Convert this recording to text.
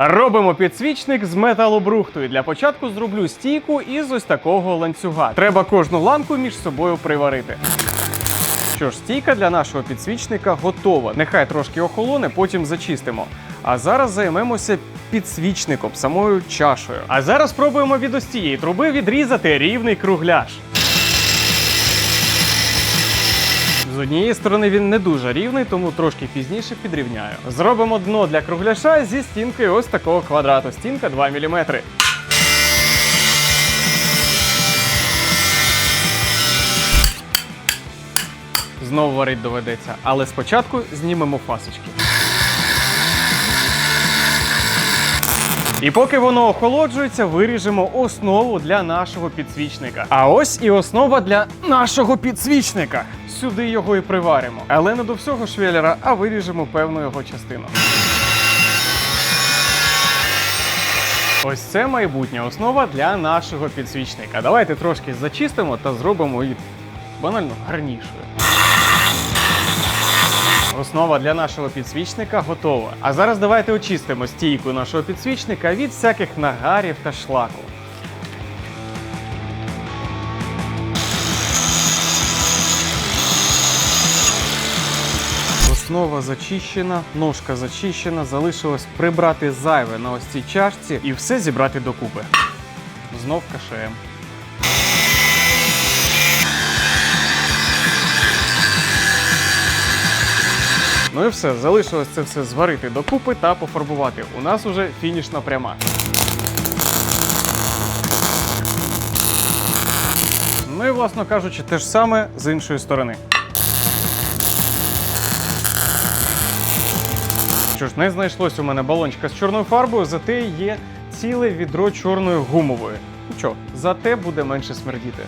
Робимо підсвічник з металобрухту. І для початку зроблю стійку із ось такого ланцюга. Треба кожну ланку між собою приварити. Що ж, стійка для нашого підсвічника готова. Нехай трошки охолоне, потім зачистимо. А зараз займемося підсвічником, самою чашею. А зараз спробуємо від ось цієї труби відрізати рівний кругляш. З однієї сторони він не дуже рівний, тому трошки пізніше підрівняю. Зробимо дно для кругляша зі стінкою ось такого квадрату. Стінка 2 мм. Знову варить доведеться, але спочатку знімемо фасочки. І поки воно охолоджується, виріжемо основу для нашого підсвічника. А ось і основа для нашого підсвічника. Сюди його і приваримо. Але не до всього швеллера, а виріжемо певну його частину. Ось це майбутня основа для нашого підсвічника. Давайте трошки зачистимо та зробимо її банально гарнішою. Основа для нашого підсвічника готова. А зараз давайте очистимо стійку нашого підсвічника від всяких нагарів та шлаку. Основа зачищена, ножка зачищена, залишилось прибрати зайве на ось цій чашці і все зібрати докупи. Знов кашеєм. Ну і все, залишилось це все зварити докупи та пофарбувати. У нас уже фінішна пряма. Ну і, власно кажучи, те ж саме з іншої сторони. Що ж, не знайшлось у мене балончика з чорною фарбою, зате є ціле відро чорної гумової. Нічого, зате буде менше смердіти.